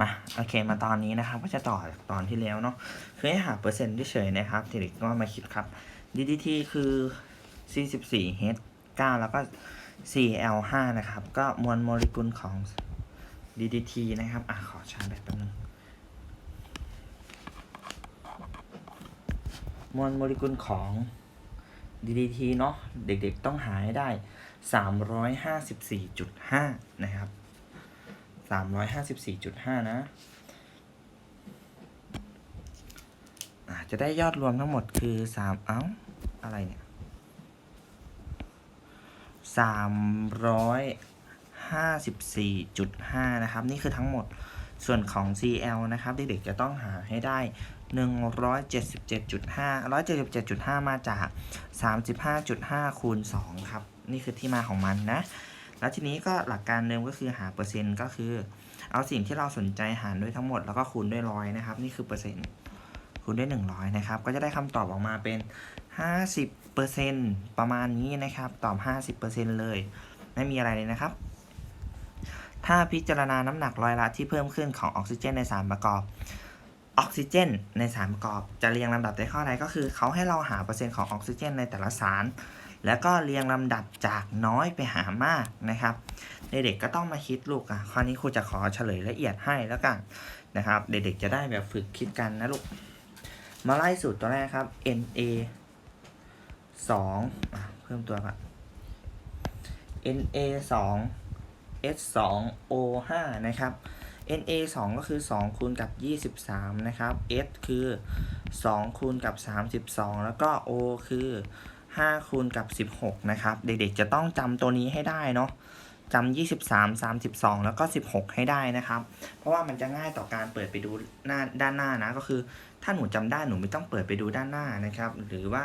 มาโอเคมาตอนนี้นะครับก็จะต่อจากตอนที่แล้วเนาะคือให้หาเปอร์เซ็นต์เฉยๆนะครับทีนี้ก็มาคิดครับ DDT คือ 44 H 9แล้วก็ CL 5นะครับ ก็มวลโมเลกุลของ DDT นะครับ อะ ขอชาร์จแบตแป๊บนึงมวลโมเลกุลของ DDT เนาะเด็กๆต้องหาให้ได้ 354.5 นะครับ สามร้อยห้าสิบสี่จุดห้านะจะได้ยอดรวมทั้งหมดคือสามเอ้า อะไรเนี่ยสามร้อยห้าสิบสี่จุดห้านะครับ นี่คือทั้งหมดส่วนของ CL นะครับ เด็กๆจะต้องหาให้ได้หนึ่งร้อยเจ็ดสิบเจ็ดจุดห้าร้อยเจ็ดสิบเจ็ดจุดห้ามาจากสามสิบห้าจุดห้าคูณสองครับ นี่คือที่มาของมันนะ แล้วทีนี้ก็หลักการเดิมก็คือหาเปอร์เซ็นต์ก็คือ เอาสิ่งที่เราสนใจหารด้วยทั้งหมดแล้วก็คูณด้วยร้อยนะครับ นี่คือเปอร์เซ็นต์คูณด้วย 100 นะครับ ก็จะได้คำตอบออกมาเป็น 50%ประมาณนี้นะครับ ตอบ 50%เลย ไม่มีอะไรเลยนะครับ ถ้าพิจารณาน้ำหนักร้อยละที่เพิ่มขึ้นของออกซิเจนในสารประกอบ ออกซิเจนในสารประกอบ จะเรียงลำดับในข้อใดก็คือ เขาให้เราหาเปอร์เซ็นต์ของออกซิเจนในแต่ละสาร แล้วก็เรียงลำดับจากน้อยไปหามากนะครับ เด็กๆก็ต้องมาคิดลูกอะข้อนี้ครูจะขอเฉลยละเอียดให้แล้วกันนะครับ เด็กๆจะได้แบบฝึกคิดกันนะลูก มาไล่สูตรตัวแรกครับ Na 2อะเพิ่มตัวก่อน Na 2 S 2 O 5นะครับ Na 2 ก็คือ 2 คูณกับ 23 นะครับ S คือ 2 คูณกับ 32 แล้วก็ O คือ 5 คูณกับ 16 นะครับ เด็กๆจะต้องจำตัวนี้ให้ได้เนาะจำ23 32 แล้วก็ 16 ให้ได้นะครับ เพราะว่ามันจะง่ายต่อการเปิดไปดูหน้าด้านหน้านะ ก็คือถ้าหนูจำได้หนูไม่ต้องเปิดไปดูด้านหน้านะครับ หรือว่า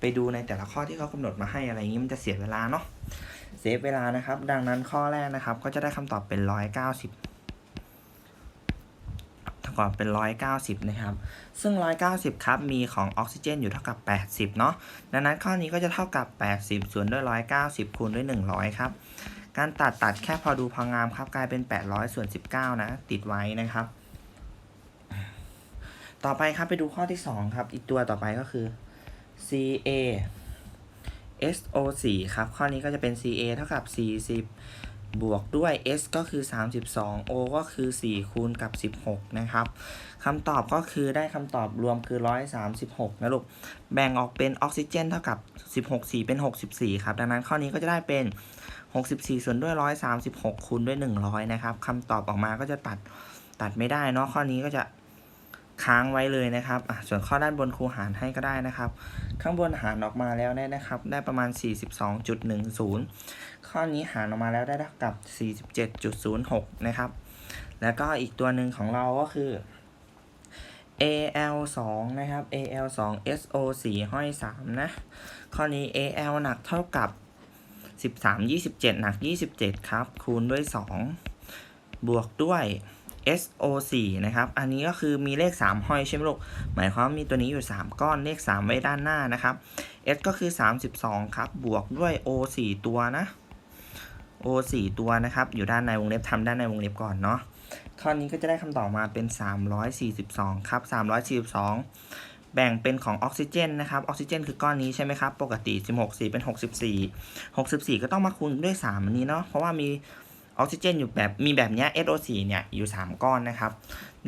ไปดูในแต่ละข้อที่เขากำหนดมาให้อะไรอย่างนี้มันจะเสียเวลาเนาะเซฟเวลานะครับ ดังนั้นข้อแรกนะครับ ก็จะได้คำตอบเป็น 190ถ้า ก่อนเป็น 190 นะครับ ซึ่ง 190 ครับ มีของออกซิเจนอยู่เท่ากับ 80 เนาะดังนั้นข้อนี้ก็จะเท่ากับ 80 ส่วนด้วย 190 คูณด้วย 100 ครับ การตัดตัดแค่พอดูพองามครับ กลายเป็น 800 ส่วน 19 นะ ติดไว้นะครับ ต่อไปครับไปดูข้อที่ 2 ครับ อีกตัวต่อไปก็คือ CA SO4 ครับ ข้อนี้ก็จะเป็น CA เท่ากับ 40 บวกด้วย S ก็คือ 32 O ก็คือ 4 คูณกับ 16 นะครับคำตอบก็คือได้คำตอบรวมคือ 136 นะลูก แบ่งออกเป็นออกซิเจนเท่ากับ 16 4 เป็น 64 ครับ ดังนั้นข้อนี้ก็จะได้เป็น 64 ส่วนด้วย 136 คูณด้วย 100 นะครับคำตอบออกมาก็จะตัดตัดไม่ได้เนาะข้อนี้ก็จะ ค้างไว้เลยนะครับส่วนข้อด้านบนครูหารให้ก็ได้นะครับ ข้างบนหารออกมาแล้วได้นะครับ ได้ประมาณ 42.10 ข้อนี้หารออกมาแล้วได้เท่ากับ 47.06 นะครับ แล้วก็อีกตัวหนึ่งของเราก็คือ AL 2 นะครับ AL 2 SO 4 ห้อย 3 นะ ข้อนี้ AL หนักเท่ากับ 13 27 หนัก 27 ครับ คูณด้วย 2 บวกด้วย SO4 นะครับ อันนี้ก็คือมีเลข 3 ห้อยใช่ไหมลูก หมายความว่ามีตัวนี้อยู่ 3 ก้อน เลข 3 ไว้ด้านหน้านะครับ S ก็คือ 32 ครับ บวกด้วย O 4 ตัวนะ O 4 ตัวนะครับ อยู่ด้านในวงเล็บทำด้านในวงเล็บก่อนเนาะข้อนี้ก็จะได้คำตอบมาเป็น 342 ครับ 342 แบ่งเป็นของออกซิเจนนะครับ ออกซิเจนคือก้อนนี้ใช่ไหมครับ ปกติ 16 4 เป็น 64 64 ก็ต้องมาคูณด้วย 3 อันนี้เนาะ เพราะว่ามี ออกซิเจนอยู่แบบมีแบบเนี้ย SO4 เนี่ยอยู่ 3 ก้อนนะครับ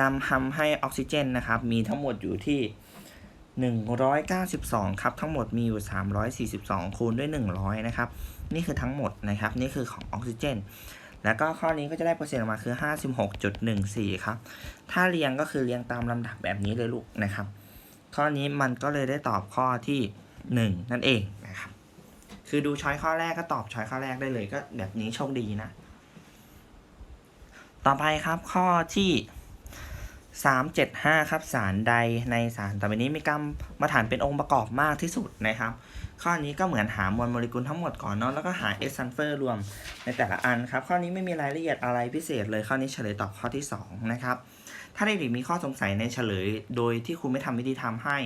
นำทำให้ออกซิเจนนะครับมีทั้งหมดอยู่ที่192 ครับ ทั้งหมดมีอยู่ 342 คูณด้วย 100 นะครับ นี่คือทั้งหมดนะครับ นี่คือของออกซิเจน แล้วก็ข้อนี้ก็จะได้เปอร์เซ็นต์ออกมาคือ 56.14 ครับ ถ้าเรียงก็คือเรียงตามลำดับแบบนี้เลยลูกนะครับ ข้อนี้มันก็เลยได้ตอบข้อที่ 1 นั่นเองนะครับ คือดูช้อยข้อแรกก็ตอบช้อยข้อแรกได้เลยก็แบบนี้โชคดีนะ ต่อไปครับข้อที่375ครับสารใดในสารต่อไปนี้มีกรรมมาฐานเป็นองค์ประกอบมากที่สุดนะครับ ข้อนี้ก็เหมือนหามวลโมเลกุลทั้งหมดก่อนเนาะแล้วก็หาเอสซันเฟอร์รวมในแต่ละอันครับ ข้อนี้ไม่มีรายละเอียดอะไรพิเศษเลย ข้อนี้เฉลยตอบข้อที่ 2 นะครับ ถ้าเด็กๆมีข้อสงสัยในเฉลย โดยที่ครูไม่ทำวิธีทำให้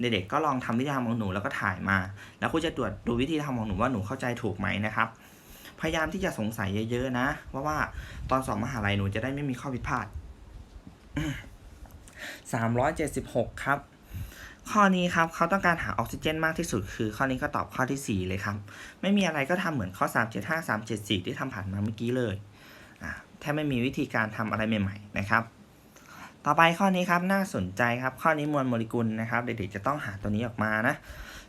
เด็กๆก็ลองทำวิธีทำของหนูแล้วก็ถ่ายมา แล้วครูจะตรวจดูวิธีทำของหนูว่าหนูเข้าใจถูกไหมนะครับ พยายามที่จะสงสัยเยอะๆนะว่าว่าตอนสอบมหาลัยหนูจะได้ไม่มีข้อผิดพลาด376ครับ ข้อนี้ครับเขาต้องการหาออกซิเจนมากที่สุด คือ ข้อนี้ก็ตอบข้อที่4เลยครับ ไม่มีอะไรก็ทำเหมือนข้อ375 374ที่ทำผ่านมาเมื่อกี้เลยอ่าแทบไม่มีวิธีการทำอะไรใหม่ ๆ นะครับ ต่อไปข้อนี้ครับน่าสนใจครับ ข้อนี้มวลโมเลกุลนะครับ เด็กๆจะต้องหาตัวนี้ออกมานะ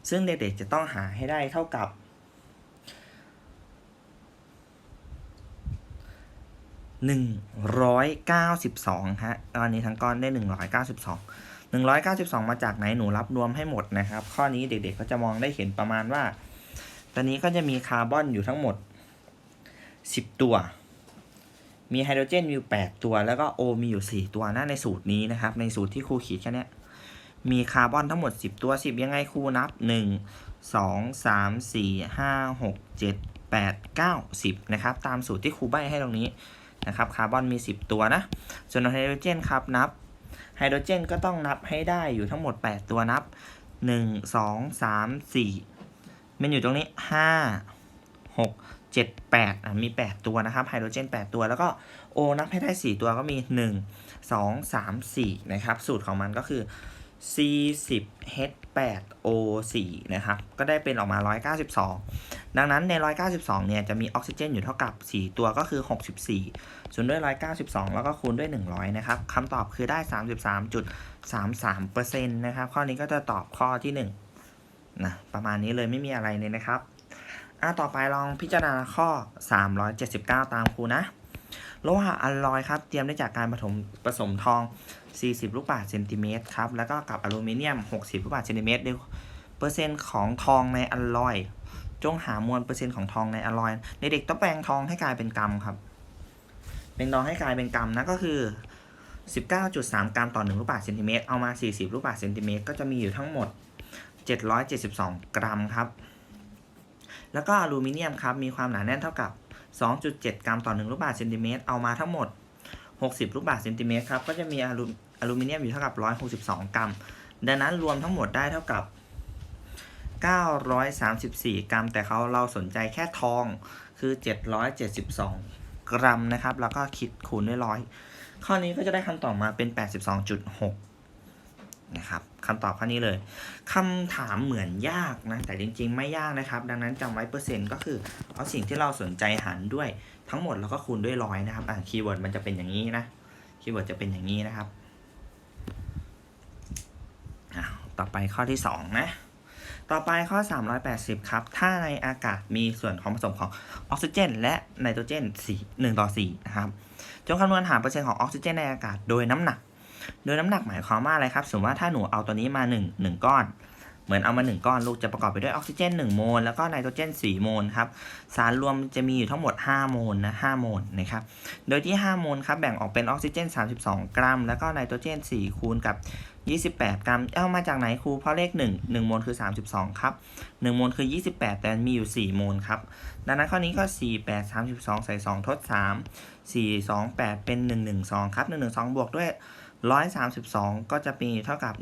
ซึ่งเด็กๆจะต้องหาให้ได้เท่ากับ หนึ่งร้อยเก้าสิบสองฮะตอนนี้ทั้งก้อนได้หนึ่งร้อยเก้าสิบสองหนึ่งร้อยเก้าสิบสองมาจากไหนหนูรับรวมให้หมดนะครับ ข้อนี้เด็กๆก็จะมองได้เห็นประมาณว่า ตอนนี้ก็จะมีคาร์บอนอยู่ทั้งหมดสิบตัว มีไฮโดรเจนมีอยู่แปดตัวแล้วก็โอมีอยู่สี่ตัวนะในสูตรนี้นะครับ ในสูตรที่ครูขีดแค่นี้มีคาร์บอนทั้งหมด 10 ตัว 10 ยังไงครูนับ 1 2 3 4 5 6 7 8 9 10 นะครับ ตามสูตรที่ครูใบให้ตรงนี้ นะครับคาร์บอนมี 10 ตัวนะ ส่วนไฮโดรเจนครับนับไฮโดรเจนก็ต้องนับให้ได้อยู่ทั้งหมด 8 ตัวนับ 1 2 3 4 มันอยู่ตรงนี้ 5 6 7 8อะมี 8 ตัวนะครับไฮโดรเจน 8 ตัวแล้วก็โอนับให้ได้ 4 ตัวก็มี 1 2 3 4 นะครับ สูตรของมันก็คือ C 10 H 8 O 4 นะครับ ก็ได้เป็นออกมา 192 ดังนั้นใน 192 เนี่ย จะมีออกซิเจนอยู่เท่ากับ 4 ตัวก็คือ 64 ส่วนด้วย 192 แล้วก็คูณด้วย 100 นะครับ คำตอบคือได้ 33.33%นะครับ ข้อนี้ก็จะตอบข้อที่ 1 นะ ประมาณนี้เลยไม่มีอะไรเลยนะครับ อะ ต่อไปลองพิจารณาข้อ 379 ตามครูนะ โลหะอัลลอยครับ เตรียมได้จากการผสมผสมทอง 40 ลูกบาศก์เซนติเมตรครับ แล้วก็กับอลูมิเนียม 60 ลูกบาศก์เซนติเมตรด้วยเปอร์เซ็นต์ของทองในอลลอย จงหามวลเปอร์เซ็นต์ของทองในอลลอย ในเด็กต้องแปลงทองให้กลายเป็นกรัมครับ เป็นทองให้กลายเป็นกรัมนะก็คือ 19.3 กรัมต่อ 1 ลูกบาศก์เซนติเมตร เอามา 40 ลูกบาศก์เซนติเมตรก็จะมีอยู่ทั้งหมด 772 กรัมครับ แล้วก็อลูมิเนียมครับมีความหนาแน่นเท่ากับ 2.7 กรัมต่อ 1 ลูกบาศก์เซนติเมตร เอามาทั้งหมด60 ลูกบาศก์เซนติเมตรครับ ก็จะมีอลู อลูมิเนียมอยู่เท่ากับ 162 กรัม ดังนั้นรวมทั้งหมดได้เท่ากับ 934 กรัม แต่เขาเราสนใจแค่ทองคือ 772 กรัมนะครับ แล้วก็คิดคูณด้วยร้อยข้อนี้ก็จะได้คำตอบมาเป็น 82.6 นะครับคำตอบข้อนี้เลยคำถามเหมือนยากนะ แต่จริง ๆ ไม่ยากนะครับ ดังนั้นจำไว้เปอร์เซ็นต์ก็คือ เอาสิ่งที่เราสนใจหารด้วยทั้งหมดแล้วก็คูณด้วยร้อยนะครับ อ่าคีย์เวิร์ดมันจะเป็นอย่างนี้นะ คีย์เวิร์ดจะเป็นอย่างนี้นะครับอ้าว ต่อไปข้อที่ 2 นะ ต่อไปข้อ 380 ครับ ถ้าในอากาศมีส่วนของผสมของออกซิเจน และไนโตรเจน4 1ต่อ4นะครับ จงคำนวณหาเปอร์เซ็นต์ของออกซิเจนในอากาศโดยน้ำหนัก โดยน้ำหนักหมายความว่าอะไรครับ สมมติว่าถ้าหนูเอาตัวนี้มา 1 1 ก้อน เหมือนเอามา 1 ก้อนลูกจะประกอบไปด้วยออกซิเจน 1 โมล แล้วก็ไนโตรเจน 4 โมลครับ สารรวมจะมีอยู่ทั้งหมด 5 โมลนะ5โมลนะครับ โดยที่ 5 โมลครับแบ่งออกเป็นออกซิเจน 32 กรัม แล้วก็ไนโตรเจน 4 คูณกับ 28 กรัม เอามาจากไหนครู เพราะเลข 1 1 โมลคือ 32 ครับ 1 โมลคือ 28 แต่มีอยู่ 4 โมลครับ ดังนั้นข้อนี้ก็ 4 8 32 ใส่ 2 ทด 3 4 2 8 เป็น 112 ครับ 112 บวกด้วย 132 ก็จะมีเท่ากับ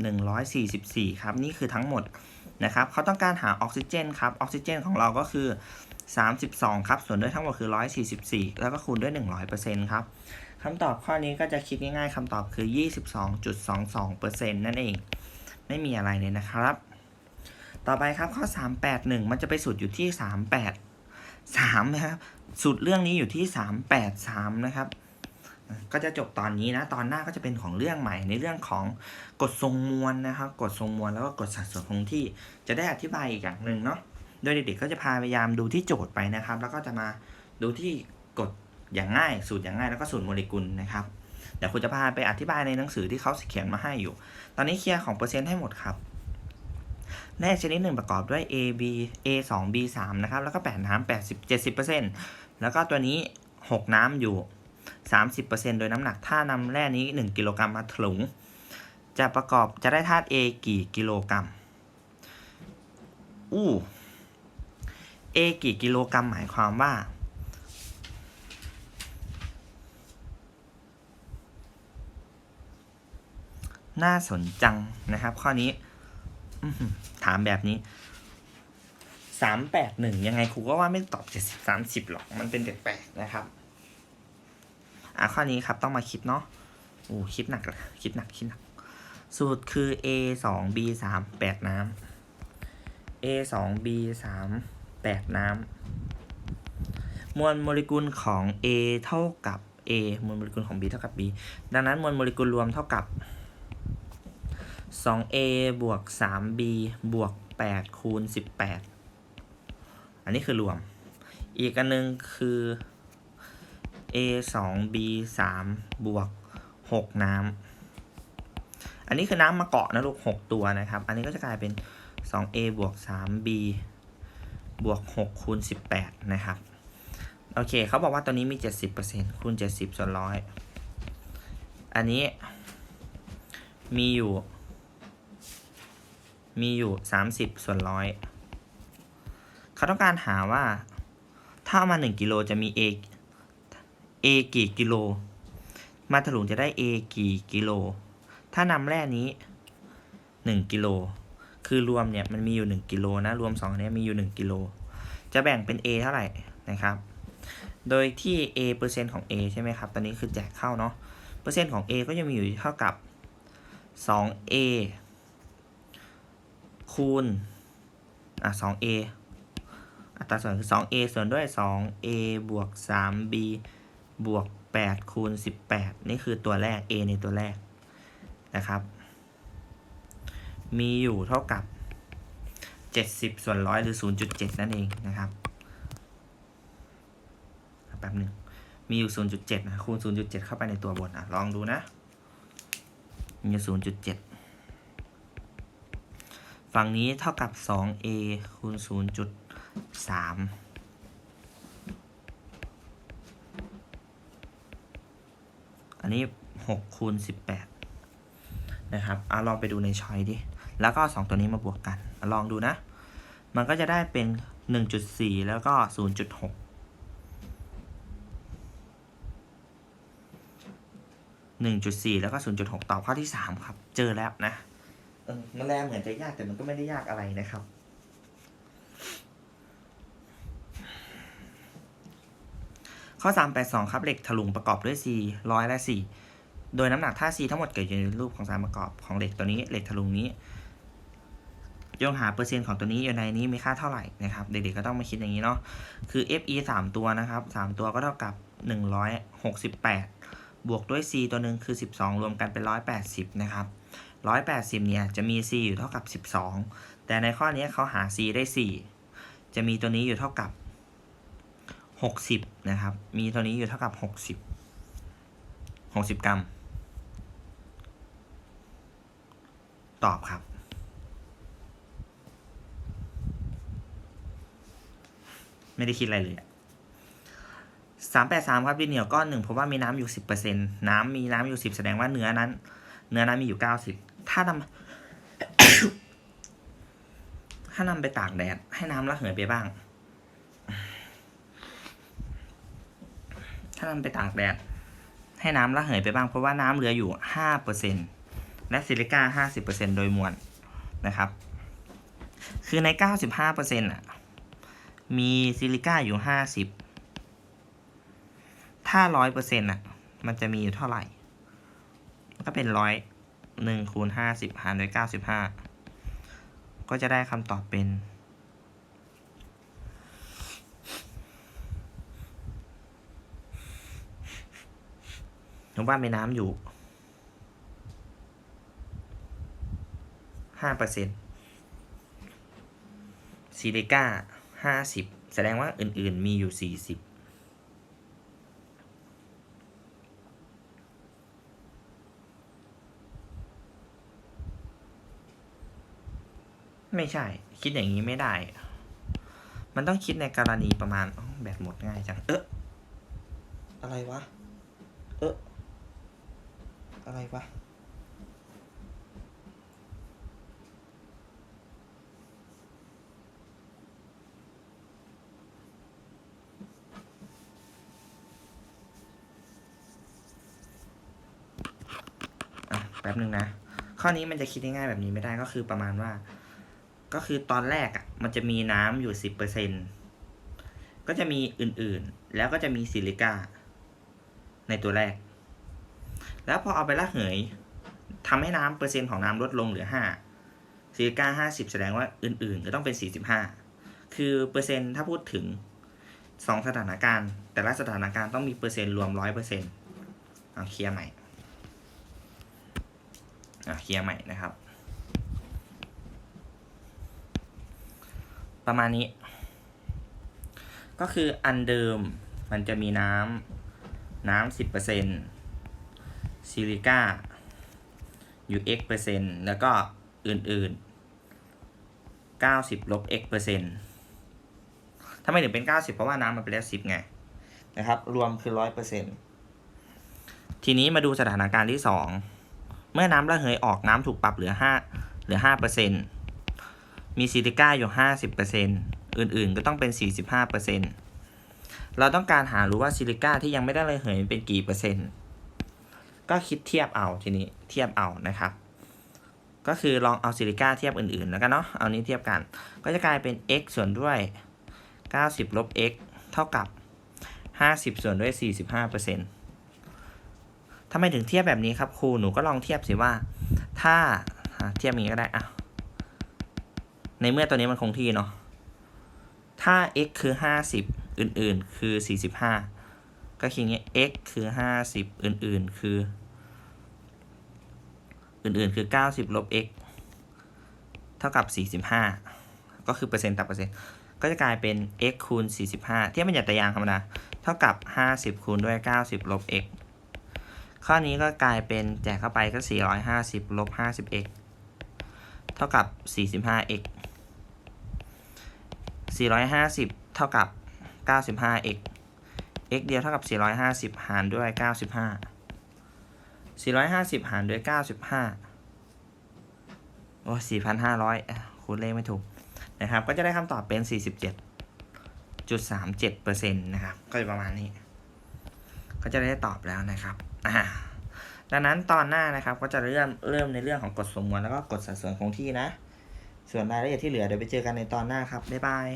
144 ครับ นี่คือทั้งหมดนะครับเขาต้องการหาออกซิเจนครับออกซิเจนของเราก็คือ 32 ครับ ส่วนด้วยทั้งหมดคือ 144 แล้วก็คูณด้วย 100%ครับคำตอบข้อนี้ก็จะคิดง่ายๆคำตอบคือ 22.22%นั่นเอง ไม่มีอะไรเลยนะครับ ต่อไปครับข้อ 381 มันจะไปสุดอยู่ที่ 38 3 นะครับ สุดเรื่องนี้อยู่ที่ 383 นะครับ ก็จะจบตอนนี้นะตอนหน้าก็จะเป็นของเรื่องใหม่ในเรื่องของกฎทรงมวลนะครับกฎทรงมวลแล้วก็กฎสัดส่วนคงที่จะได้อธิบายอีกอย่างหนึ่งเนาะโดยเด็กๆก็จะพยายามดูที่โจทย์ไปนะครับ แล้วก็จะมาดูที่กฎอย่างง่ายสูตรอย่างง่ายแล้วก็สูตรโมเลกุลนะครับเดี๋ยวคุณจะพาไปอธิบายในหนังสือที่เขาเขียนมาให้อยู่ ตอนนี้เคลียร์ของเปอร์เซ็นต์ให้หมดครับแร่ชนิดหนึ่งประกอบด้วย A B A 2 B 3นะครับแล้วก็8น้ำ80 70%แล้วก็ตัวนี้ 6 น้ำอยู่ 30%โดยน้ำหนักถ้านำแร่นี้ 1 กิโลกรัมมาถลุง จะประกอบจะได้ธาตุ A กี่กิโลกรัม อู้ A กี่กิโลกรัมหมายความว่า น่าสนจังนะครับ ข้อนี้ถามแบบนี้สามแปดหนึ่งยังไงครูก็ว่าไม่ตอบเจ็ดสิบสามสิบหรอก มันเป็นแปลกๆนะครับ อะข้อนี้ครับต้องมาคิดเนาะอ้คิดหนักคิดหนักคิดหนัก สูตรคือ a สอง b สามแปดน้ำ a สอง b สามแปดน้ำ มวลโมเลกุลของ a เท่ากับ a มวลโมเลกุลของ b เท่ากับ b ดังนั้นมวลโมเลกุลรวมเท่ากับ 2a บวก 3b บวก 8 คูณ 18 อันนี้คือรวม อีกอันนึงคือ a 2 b 3บวก 6 น้ำ อันนี้คือน้ำมาเกาะนะลูก 6 ตัวนะครับ อันนี้ก็จะกลายเป็น 2a บวก 3b บวก 6 คูณ 18 นะครับ โอเค เขาบอกว่าตัวนี้มี 70%คูณ 70 ส่วนร้อย อันนี้มีอยู่ มีอยู่ 30 ส่วนร้อย เขาต้องการหาว่า ถ้าเอามา 1 กิโลจะมี a a กี่กิโล มาถลุงจะได้ a กี่กิโล ถ้านำแร่นี้ 1 กิโล คือรวมเนี่ยมันมีอยู่ 1 กิโลนะ รวม2อันเนี้ยมีอยู่ 1 กิโล จะแบ่งเป็น a เท่าไหร่นะครับ โดยที่ a เปอร์เซ็นต์ของ a ใช่ไหมครับ ตอนนี้คือแจกเข้าเนาะ เปอร์เซ็นต์ของ a ก็จะมีอยู่เท่ากับ 2a คูณ อะ 2a อัตราส่วนคือ 2a ส่วนด้วย 2a บวก 3b บวก 8 คูณ 18 นี่คือตัวแรก a ในตัวแรกนะครับ มีอยู่เท่ากับ 70 ส่วนร้อยหรือ 0.7 นั่นเองนะครับแป๊บหนึ่งมีอยู่ 0.7 นะ คูณ 0.7 เข้าไปในตัวบนอะ ลองดูนะ มีอยู่ 0.7 ฝั่งนี้เท่ากับ 2a คูณ 0.3 นนี้6คูณ18นะครับเอาลองไปดูในชอยดิ แล้วก็2ตัวนี้มาบวกกันอลองดูนะ มันก็จะได้เป็น1.4แล้วก็0.6 1.4แล้วก็0.6ตอบข้อที่3ครับ เจอแล้วนะ เออมันแรงเหมือนจะยากแต่มันก็ไม่ได้ยากอะไรนะครับ ข้อ 382 ครับเหล็กถลุงประกอบด้วย C ร้อยและ 4 โดยน้ำหนักท่า C ทั้งหมดเกิดอยู่ในรูปของสารประกอบของเหล็กตัวนี้เหล็กถลุงนี้ยงหาเปอร์เซ็นต์ของตัวนี้อยู่ในนี้มีค่าเท่าไหร่นะครับเด็กๆก็ต้องมาคิดอย่างนี้เนาะคือ Fe 3 ตัวนะครับ3ตัวก็เท่ากับ 168 บวกด้วย C ตัวหนึ่งคือ 12 รวมกันเป็น 180 นะครับ 180 เนี่ยจะมี C อยู่เท่ากับ 12 แต่ในข้อนี้เขาหา C ได้ 4 จะมีตัวนี้อยู่เท่ากับ 60นะครับ มีตัวนี้อยู่เท่ากับ60 60กสิบกรัม ตอบครับ ไม่ได้คิดอะไรเลยสามแปดสามครับดินเหนียวก้อนหนึ่งเพราะว่ามีน้ำอยู่สิบเปอร์เซ็นต์น้ำมีน้ำอยู่สิบแสดงว่าเนื้อนั้น เนื้อนั้นมีอยู่เก้าสิบถ้านำถ้านำไปตากแดดให้น้ำระเหยไปบ้าง ถ้านไปตากแดดให้น้ำระเหยไปบ้างเพราะว่าน้ำเหลืออยู่ห้าเปอร์เซ็นและซิลิก้าห้าสิบเปอร์เซ็นโดยมวลนะครับ คือในเก้าสิบห้าเปอร์เซ็นต์อะมีซิลิก้าอยู่ห้าสิบถ้าร้อยเปอร์เซ็นต์อะมันจะมีอยู่เท่าไหร่ ก็เป็นร้อยหนึ่งคูณห้าสิบหารด้วยเก้าสิบห้าก็จะได้คำตอบเป็น หนูว่ามีน้ำอยู่ห้าเปอร์เซ็นต์ซิลิก้าห้าสิบแสดงว่าอื่นๆมีอยู่สี่สิบไม่ใช่ คิดอย่างนี้ไม่ได้ มันต้องคิดในกรณีประมาณแบตหมดง่ายจัง เอ๊ะอะไรวะ เอ๊ะ อะไรวะแป๊บนึงนะ ข้อนี้มันจะคิดง่ายๆแบบนี้ไม่ได้ก็คือประมาณว่า ก็คือตอนแรกอะ มันจะมีน้ำอยู่สิบเปอร์เซ็นก็จะมีอื่นๆ แล้วก็จะมีซิลิก้าในตัวแรก แล้วพอเอาไประเหยทำให้น้ำเปอร์เซ็นต์ของน้ำลดลงเหลือห้าซิลิก้าห้าสิบแสดงว่าอื่นๆจะต้องเป็นสี่สิบห้าคือเปอร์เซ็นต์ถ้าพูดถึงสองสถานการณ์ แต่ละสถานการณ์ต้องมีเปอร์เซ็นต์รวมร้อยเปอร์เซ็นต์เอาเคลียร์ใหม่เอะเคลียร์ใหม่นะครับ ประมาณนี้ ก็คืออันเดิมมันจะมีน้ำน้ำสิบเปอร์เซ็นต์ ซิลิก้าอยู่ x เปอร์เซ็นต์แล้วก็อื่นๆเก้าสิบลบ x เปอร์เซ็นต์ถ้าไม่ถึงเป็นเก้าสิบเพราะว่าน้ำมันเป็นแล้วสิบไง นะครับ รวมคือร้อยเปอร์เซ็นต์ทีนี้มาดูสถานการณ์ที่สองเมื่อน้ำระเหยออกน้ำถูกปรับเหลือห้าเหลือห้าเปอร์เซ็นต์มีซิลิก้าอยู่ห้าสิบเปอร์เซ็นต์อื่นๆ ก็ต้องเป็นสี่สิบห้าเปอร์เซ็นต์เราต้องการหารู้ว่าซิลิก้าที่ยังไม่ได้ระเหยเป็นกี่เปอร์เซ็นต์ ก็คิดเทียบเอาทีนี้เทียบเอานะครับ ก็คือลองเอาซิลิก้าเทียบอื่นๆแล้วกันเนาะเอานี้เทียบกัน ก็จะกลายเป็น x ส่วนด้วย 90 ลบ x เท่ากับ 50 ส่วนด้วย 45เปอร์เซ็นต์ทำไมถึงเทียบแบบนี้ครับครูหนูก็ลองเทียบสิว่า ถ้าเทียบอย่างนี้ก็ได้อะในเมื่อตัวนี้มันคงที่เนาะถ้า x คือ 50 อื่นๆ คือ 45 ก็คืออย่างเงี้ย x คือ 50 อื่นๆ คือ อื่นๆ คือ 90 ลบ x เท่ากับ 45 ก็คือเปอร์เซ็นต์ต่อเปอร์เซ็นต์ก็จะกลายเป็น x คูณ 45 เทียบเป็นหยัดตารางธรรมดา เท่ากับ 50 คูณด้วย 90 ลบ x ข้อนี้ก็กลายเป็นแจกเข้าไปก็ 450 ลบ 50x เท่ากับ 45x 450 เท่ากับ 95x x เดียวเท่ากับ 450 หารด้วย 95 450 หารด้วย 95 โอ้4,500 คูณเลขไม่ถูกนะครับ ก็จะได้คำตอบเป็น 47.37%นะครับ ก็จะประมาณนี้ ก็จะได้ตอบแล้วนะครับอ่าดังนั้นตอนหน้านะครับก็จะเริ่มเริ่มในเรื่องของกฎสมมติแล้วก็กฎสัดส่วนคงที่นะ ส่วนรายละเอียดที่เหลือเดี๋ยวไปเจอกันในตอนหน้าครับ บ๊ายบาย